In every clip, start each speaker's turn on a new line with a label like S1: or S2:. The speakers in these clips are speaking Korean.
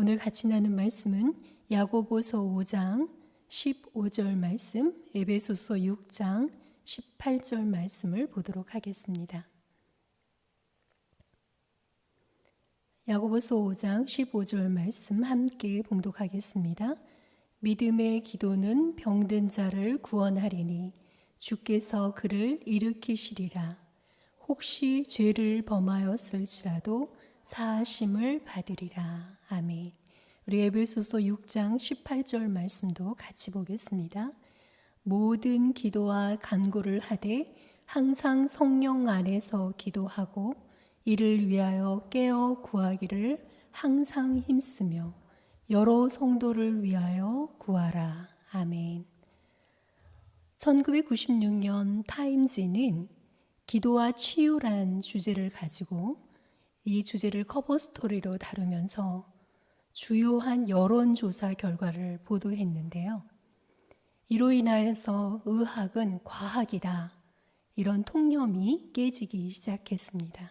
S1: 오늘 같이 나눈 말씀은 야고보서 5장 15절 말씀, 에베소서 6장 18절 말씀을 보도록 하겠습니다. 야고보서 5장 15절 말씀 함께 봉독하겠습니다. 믿음의 기도는 병든 자를 구원하리니 주께서 그를 일으키시리라. 혹시 죄를 범하였을지라도 사하심을 받으리라. 아멘. 우리 에베소서 6장 18절 말씀도 같이 보겠습니다. 모든 기도와 간구를 하되 항상 성령 안에서 기도하고 이를 위하여 깨어 구하기를 항상 힘쓰며 여러 성도를 위하여 구하라. 아멘. 1996년 타임즈는 기도와 치유란 주제를 가지고 이 주제를 커버 스토리로 다루면서 주요한 여론조사 결과를 보도했는데요. 이로 인하여서 의학은 과학이다. 이런 통념이 깨지기 시작했습니다.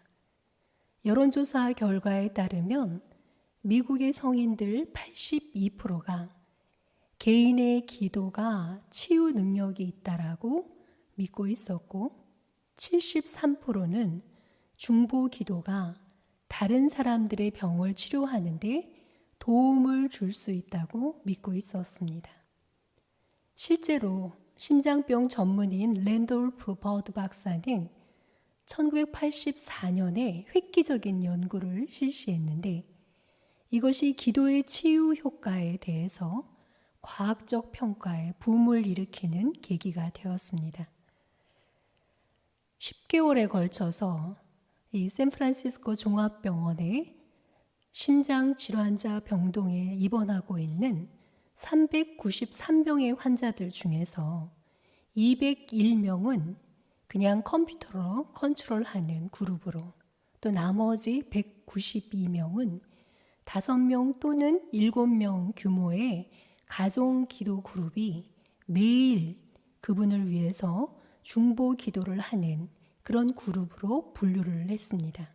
S1: 여론조사 결과에 따르면 미국의 성인들 82%가 개인의 기도가 치유 능력이 있다라고 믿고 있었고 73%는 중보 기도가 다른 사람들의 병을 치료하는데 도움을 줄 수 있다고 믿고 있었습니다. 실제로 심장병 전문인 랜돌프 버드 박사는 1984년에 획기적인 연구를 실시했는데 이것이 기도의 치유 효과에 대해서 과학적 평가에 붐을 일으키는 계기가 되었습니다. 10개월에 걸쳐서 이 샌프란시스코 종합병원에 심장 질환자 병동에 입원하고 있는 393명의 환자들 중에서 201명은 그냥 컴퓨터로 컨트롤하는 그룹으로 또 나머지 192명은 5명 또는 7명 규모의 가정 기도 그룹이 매일 그분을 위해서 중보 기도를 하는 그런 그룹으로 분류를 했습니다.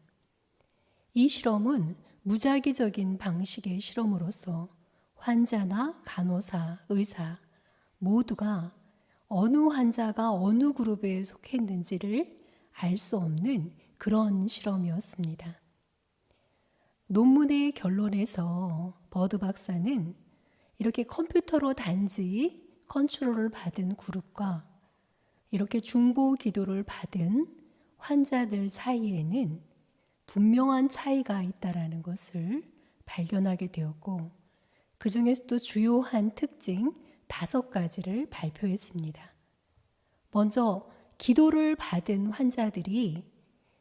S1: 이 실험은 무작위적인 방식의 실험으로서 환자나 간호사, 의사 모두가 어느 환자가 어느 그룹에 속했는지를 알 수 없는 그런 실험이었습니다. 논문의 결론에서 버드 박사는 이렇게 컴퓨터로 단지 컨트롤을 받은 그룹과 이렇게 중보 기도를 받은 환자들 사이에는 분명한 차이가 있다라는 것을 발견하게 되었고 그 중에서도 주요한 특징 다섯 가지를 발표했습니다. 먼저 기도를 받은 환자들이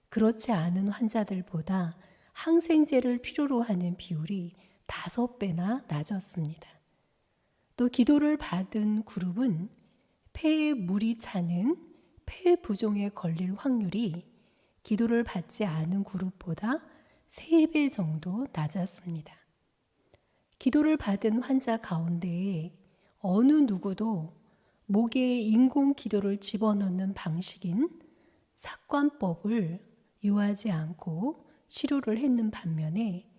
S1: 그렇지 않은 환자들보다 항생제를 필요로 하는 비율이 다섯 배나 낮았습니다. 또 기도를 받은 그룹은 폐에 물이 차는 폐 부종에 걸릴 확률이 기도를 받지 않은 그룹보다 3배 정도 낮았습니다. 기도를 받은 환자 가운데 어느 누구도 목에 인공 기도를 집어넣는 방식인 삭관법을 유하지 않고 치료를 했는 반면에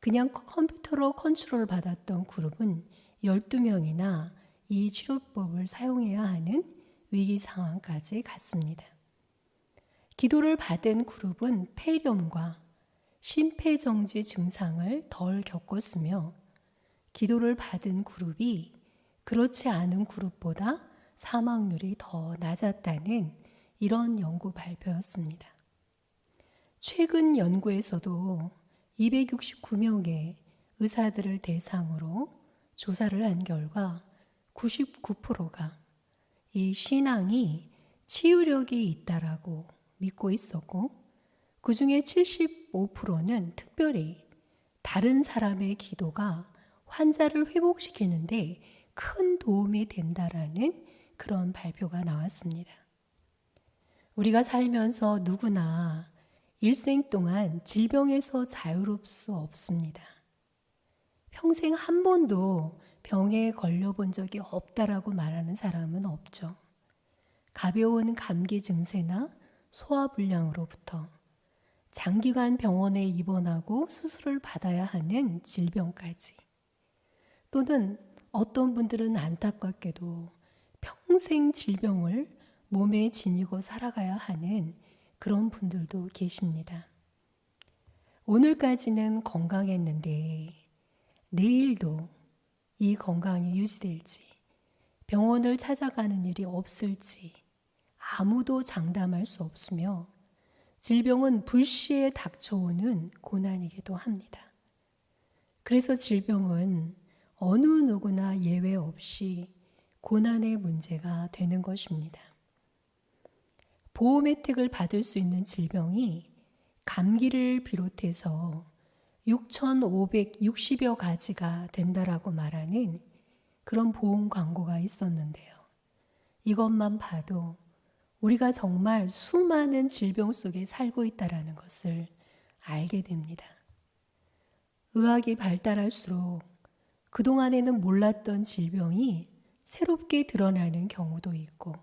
S1: 그냥 컴퓨터로 컨트롤 받았던 그룹은 12명이나 이 치료법을 사용해야 하는 위기 상황까지 갔습니다. 기도를 받은 그룹은 폐렴과 심폐정지 증상을 덜 겪었으며 기도를 받은 그룹이 그렇지 않은 그룹보다 사망률이 더 낮았다는 이런 연구 발표였습니다. 최근 연구에서도 269명의 의사들을 대상으로 조사를 한 결과 99%가 이 신앙이 치유력이 있다라고 믿고 있었고 그 중에 75%는 특별히 다른 사람의 기도가 환자를 회복시키는데 큰 도움이 된다라는 그런 발표가 나왔습니다. 우리가 살면서 누구나 일생 동안 질병에서 자유롭 수 없습니다. 평생 한 번도 병에 걸려 본 적이 없다라고 말하는 사람은 없죠. 가벼운 감기 증세나 소화불량으로부터 장기간 병원에 입원하고 수술을 받아야 하는 질병까지 또는 어떤 분들은 안타깝게도 평생 질병을 몸에 지니고 살아가야 하는 그런 분들도 계십니다. 오늘까지는 건강했는데 내일도 이 건강이 유지될지 병원을 찾아가는 일이 없을지 아무도 장담할 수 없으며 질병은 불시에 닥쳐오는 고난이기도 합니다. 그래서 질병은 어느 누구나 예외 없이 고난의 문제가 되는 것입니다. 보험 혜택을 받을 수 있는 질병이 감기를 비롯해서 6,560여 가지가 된다라고 말하는 그런 보험 광고가 있었는데요. 이것만 봐도 우리가 정말 수많은 질병 속에 살고 있다라는 것을 알게 됩니다. 의학이 발달할수록 그동안에는 몰랐던 질병이 새롭게 드러나는 경우도 있고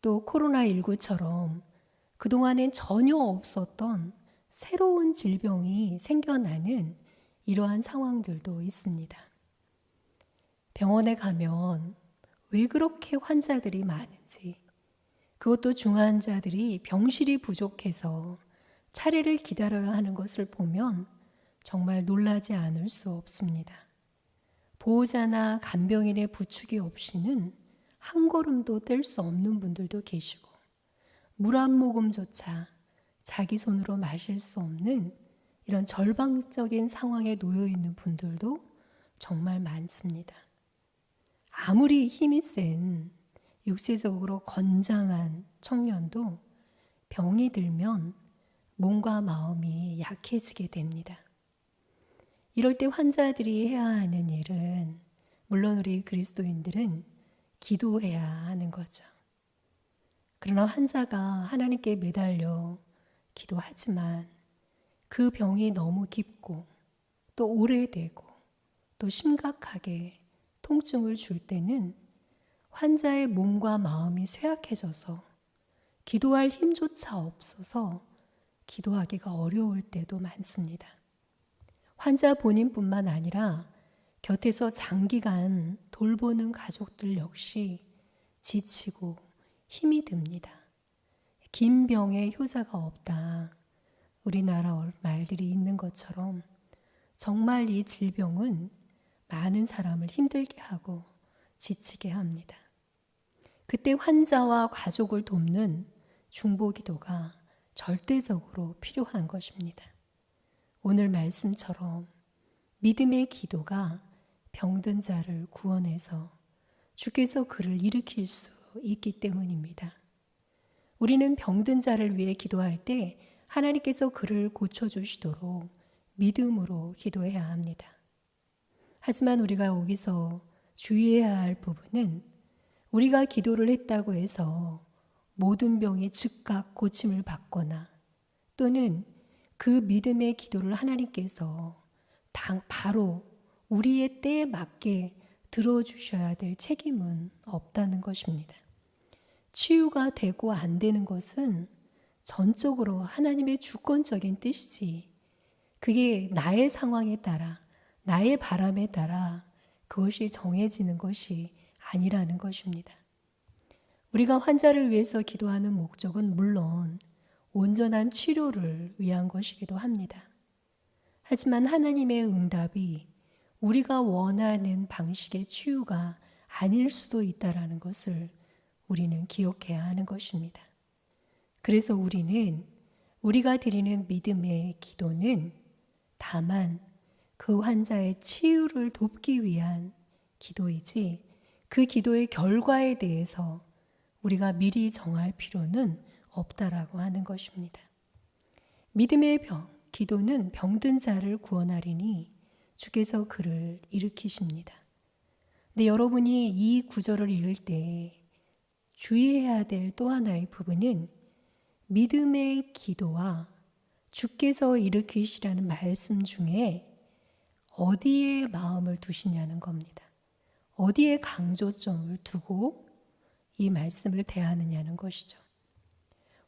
S1: 또 코로나19처럼 그동안엔 전혀 없었던 새로운 질병이 생겨나는 이러한 상황들도 있습니다. 병원에 가면 왜 그렇게 환자들이 많은지, 그것도 중환자들이 병실이 부족해서 차례를 기다려야 하는 것을 보면 정말 놀라지 않을 수 없습니다. 보호자나 간병인의 부축이 없이는 한 걸음도 뗄 수 없는 분들도 계시고, 물 한 모금조차 자기 손으로 마실 수 없는 이런 절망적인 상황에 놓여 있는 분들도 정말 많습니다. 아무리 힘이 센 육체적으로 건장한 청년도 병이 들면 몸과 마음이 약해지게 됩니다. 이럴 때 환자들이 해야 하는 일은 물론 우리 그리스도인들은 기도해야 하는 거죠. 그러나 환자가 하나님께 매달려 기도하지만 그 병이 너무 깊고 또 오래되고 또 심각하게 통증을 줄 때는 환자의 몸과 마음이 쇠약해져서 기도할 힘조차 없어서 기도하기가 어려울 때도 많습니다. 환자 본인뿐만 아니라 곁에서 장기간 돌보는 가족들 역시 지치고 힘이 듭니다. 긴 병에 효자가 없다. 우리나라 말들이 있는 것처럼 정말 이 질병은 많은 사람을 힘들게 하고 지치게 합니다. 그때 환자와 가족을 돕는 중보 기도가 절대적으로 필요한 것입니다. 오늘 말씀처럼 믿음의 기도가 병든 자를 구원해서 주께서 그를 일으킬 수 있기 때문입니다. 우리는 병든 자를 위해 기도할 때 하나님께서 그를 고쳐주시도록 믿음으로 기도해야 합니다. 하지만 우리가 여기서 주의해야 할 부분은 우리가 기도를 했다고 해서 모든 병이 즉각 고침을 받거나 또는 그 믿음의 기도를 하나님께서 당 바로 우리의 때에 맞게 들어주셔야 될 책임은 없다는 것입니다. 치유가 되고 안 되는 것은 전적으로 하나님의 주권적인 뜻이지. 그게 나의 상황에 따라, 나의 바람에 따라 그것이 정해지는 것이 아니라는 것입니다. 우리가 환자를 위해서 기도하는 목적은 물론 온전한 치료를 위한 것이기도 합니다. 하지만 하나님의 응답이 우리가 원하는 방식의 치유가 아닐 수도 있다라는 것을 우리는 기억해야 하는 것입니다. 그래서 우리는 우리가 드리는 믿음의 기도는 다만 그 환자의 치유를 돕기 위한 기도이지 그 기도의 결과에 대해서 우리가 미리 정할 필요는 없다라고 하는 것입니다. 믿음의 병, 기도는 병든 자를 구원하리니 주께서 그를 일으키십니다. 근데 여러분이 이 구절을 읽을 때 주의해야 될 또 하나의 부분은 믿음의 기도와 주께서 일으키시라는 말씀 중에 어디에 마음을 두시냐는 겁니다. 어디에 강조점을 두고 이 말씀을 대하느냐는 것이죠.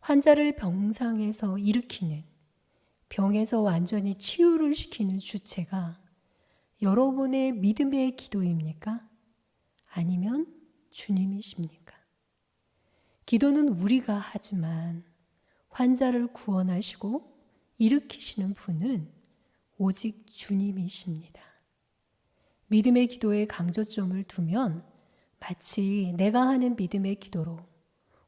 S1: 환자를 병상에서 일으키는 병에서 완전히 치유를 시키는 주체가 여러분의 믿음의 기도입니까? 아니면 주님이십니까? 기도는 우리가 하지만 환자를 구원하시고 일으키시는 분은 오직 주님이십니다. 믿음의 기도에 강조점을 두면 마치 내가 하는 믿음의 기도로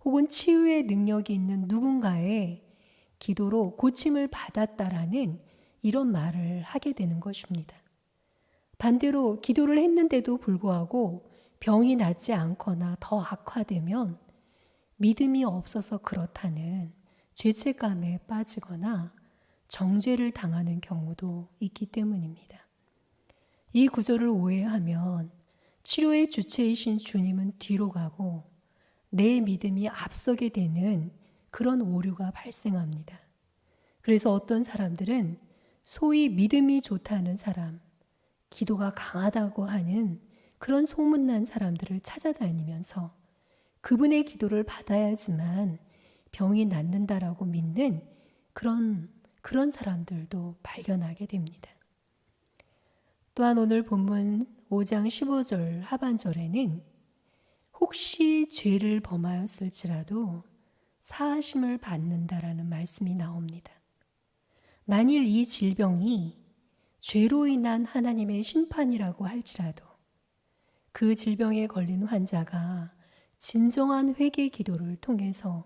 S1: 혹은 치유의 능력이 있는 누군가의 기도로 고침을 받았다라는 이런 말을 하게 되는 것입니다. 반대로 기도를 했는데도 불구하고 병이 낫지 않거나 더 악화되면 믿음이 없어서 그렇다는 죄책감에 빠지거나 정죄를 당하는 경우도 있기 때문입니다. 이 구절을 오해하면 치료의 주체이신 주님은 뒤로 가고 내 믿음이 앞서게 되는 그런 오류가 발생합니다. 그래서 어떤 사람들은 소위 믿음이 좋다는 사람, 기도가 강하다고 하는 그런 소문난 사람들을 찾아다니면서 그분의 기도를 받아야지만 병이 낫는다라고 믿는 그런 그런 사람들도 발견하게 됩니다. 또한 오늘 본문 5장 15절 하반절에는 혹시 죄를 범하였을지라도 사하심을 받는다라는 말씀이 나옵니다. 만일 이 질병이 죄로 인한 하나님의 심판이라고 할지라도 그 질병에 걸린 환자가 진정한 회개 기도를 통해서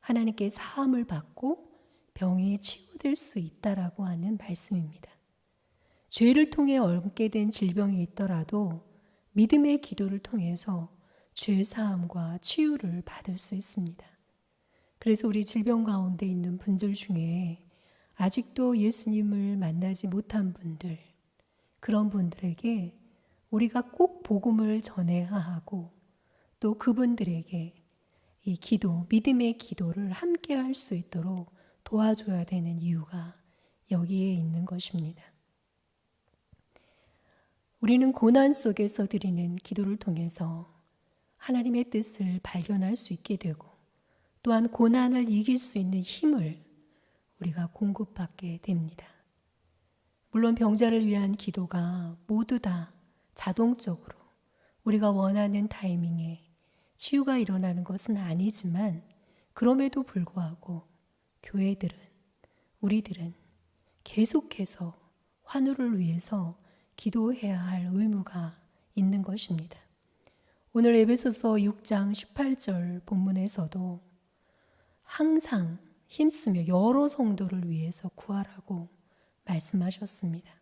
S1: 하나님께 사함을 받고 병이 치유될 수 있다라고 하는 말씀입니다. 죄를 통해 얽게 된 질병이 있더라도 믿음의 기도를 통해서 죄 사함과 치유를 받을 수 있습니다. 그래서 우리 질병 가운데 있는 분들 중에 아직도 예수님을 만나지 못한 분들, 그런 분들에게 우리가 꼭 복음을 전해야 하고 또 그분들에게 이 기도, 믿음의 기도를 함께 할 수 있도록 도와줘야 되는 이유가 여기에 있는 것입니다. 우리는 고난 속에서 드리는 기도를 통해서 하나님의 뜻을 발견할 수 있게 되고 또한 고난을 이길 수 있는 힘을 우리가 공급받게 됩니다. 물론 병자를 위한 기도가 모두 다 자동적으로 우리가 원하는 타이밍에 치유가 일어나는 것은 아니지만 그럼에도 불구하고 교회들은 우리들은 계속해서 환우를 위해서 기도해야 할 의무가 있는 것입니다. 오늘 에베소서 6장 18절 본문에서도 항상 힘쓰며 여러 성도를 위해서 구하라고 말씀하셨습니다.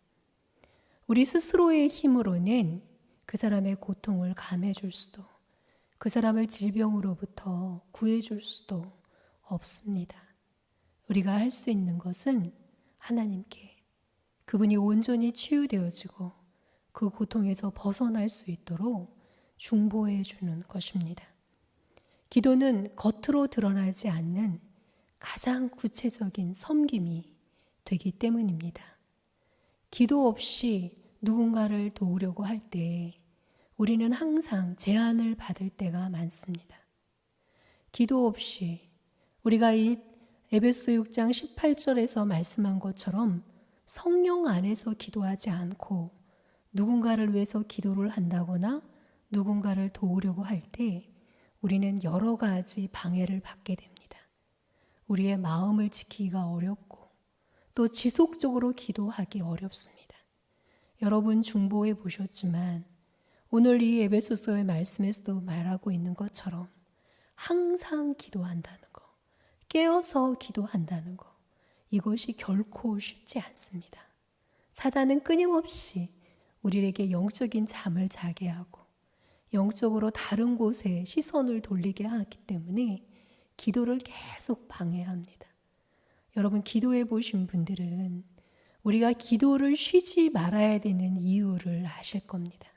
S1: 우리 스스로의 힘으로는 그 사람의 고통을 감해줄 수도, 그 사람을 질병으로부터 구해줄 수도 없습니다. 우리가 할 수 있는 것은 하나님께 그분이 온전히 치유되어지고 그 고통에서 벗어날 수 있도록 중보해 주는 것입니다. 기도는 겉으로 드러나지 않는 가장 구체적인 섬김이 되기 때문입니다. 기도 없이 누군가를 도우려고 할 때 우리는 항상 제안을 받을 때가 많습니다. 기도 없이 우리가 이 에베소 6장 18절에서 말씀한 것처럼 성령 안에서 기도하지 않고 누군가를 위해서 기도를 한다거나 누군가를 도우려고 할 때 우리는 여러 가지 방해를 받게 됩니다. 우리의 마음을 지키기가 어렵고 또 지속적으로 기도하기 어렵습니다. 여러분 중보해 보셨지만 오늘 이 에베소서의 말씀에서도 말하고 있는 것처럼 항상 기도한다는 거, 깨어서 기도한다는 거, 이것이 결코 쉽지 않습니다. 사단은 끊임없이 우리에게 영적인 잠을 자게 하고 영적으로 다른 곳에 시선을 돌리게 하기 때문에 기도를 계속 방해합니다. 여러분 기도해 보신 분들은 우리가 기도를 쉬지 말아야 되는 이유를 아실 겁니다.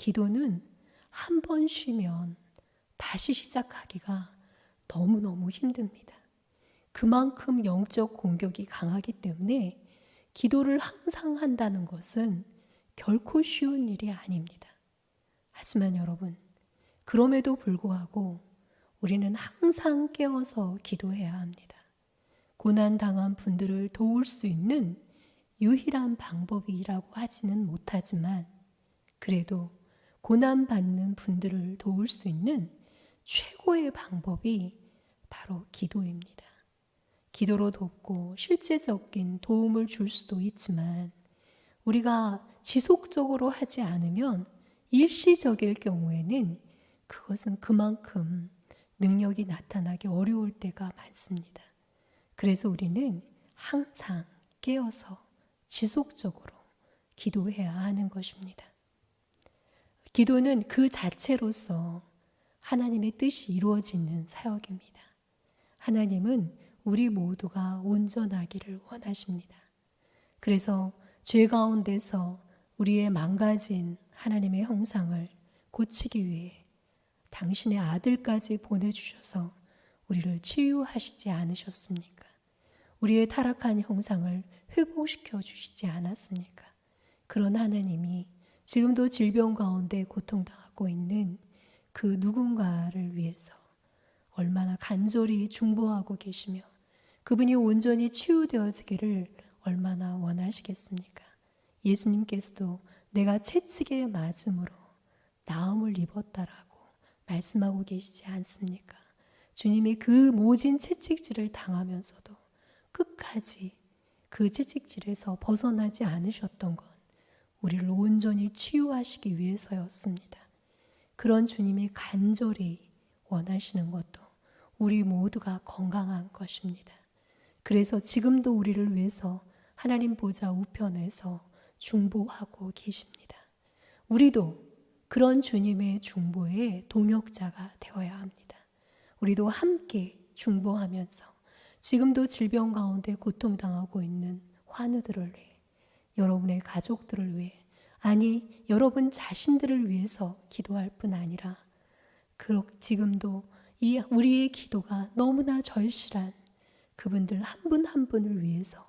S1: 기도는 한 번 쉬면 다시 시작하기가 너무너무 힘듭니다. 그만큼 영적 공격이 강하기 때문에 기도를 항상 한다는 것은 결코 쉬운 일이 아닙니다. 하지만 여러분, 그럼에도 불구하고 우리는 항상 깨워서 기도해야 합니다. 고난 당한 분들을 도울 수 있는 유일한 방법이라고 하지는 못하지만 그래도 고난 받는 분들을 도울 수 있는 최고의 방법이 바로 기도입니다. 기도로 돕고 실제적인 도움을 줄 수도 있지만 우리가 지속적으로 하지 않으면 일시적일 경우에는 그것은 그만큼 능력이 나타나기 어려울 때가 많습니다. 그래서 우리는 항상 깨어서 지속적으로 기도해야 하는 것입니다. 기도는 그 자체로서 하나님의 뜻이 이루어지는 사역입니다. 하나님은 우리 모두가 온전하기를 원하십니다. 그래서 죄 가운데서 우리의 망가진 하나님의 형상을 고치기 위해 당신의 아들까지 보내주셔서 우리를 치유하시지 않으셨습니까? 우리의 타락한 형상을 회복시켜 주시지 않았습니까? 그런 하나님이 지금도 질병 가운데 고통당하고 있는 그 누군가를 위해서 얼마나 간절히 중보하고 계시며 그분이 온전히 치유되어지기를 얼마나 원하시겠습니까? 예수님께서도 내가 채찍에 맞음으로 나음을 입었다라고 말씀하고 계시지 않습니까? 주님이 그 모진 채찍질을 당하면서도 끝까지 그 채찍질에서 벗어나지 않으셨던 건 우리를 온전히 치유하시기 위해서였습니다. 그런 주님이 간절히 원하시는 것도 우리 모두가 건강한 것입니다. 그래서 지금도 우리를 위해서 하나님 보좌 우편에서 중보하고 계십니다. 우리도 그런 주님의 중보에 동역자가 되어야 합니다. 우리도 함께 중보하면서 지금도 질병 가운데 고통당하고 있는 환우들을 위해 여러분의 가족들을 위해 아니 여러분 자신들을 위해서 기도할 뿐 아니라 그 지금도 이 우리의 기도가 너무나 절실한 그분들 한분한 분을 위해서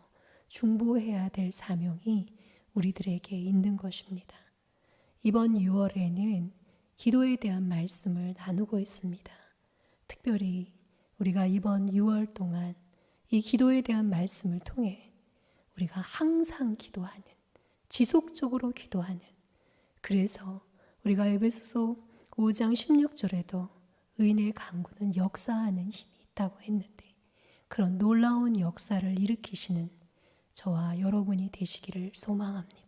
S1: 중보해야 될 사명이 우리들에게 있는 것입니다. 이번 6월에는 기도에 대한 말씀을 나누고 있습니다. 특별히 우리가 이번 6월 동안 이 기도에 대한 말씀을 통해 우리가 항상 기도하는, 지속적으로 기도하는, 그래서 우리가 에베소서 5장 16절에도 의인의 강구는 역사하는 힘이 있다고 했는데 그런 놀라운 역사를 일으키시는 저와 여러분이 되시기를 소망합니다.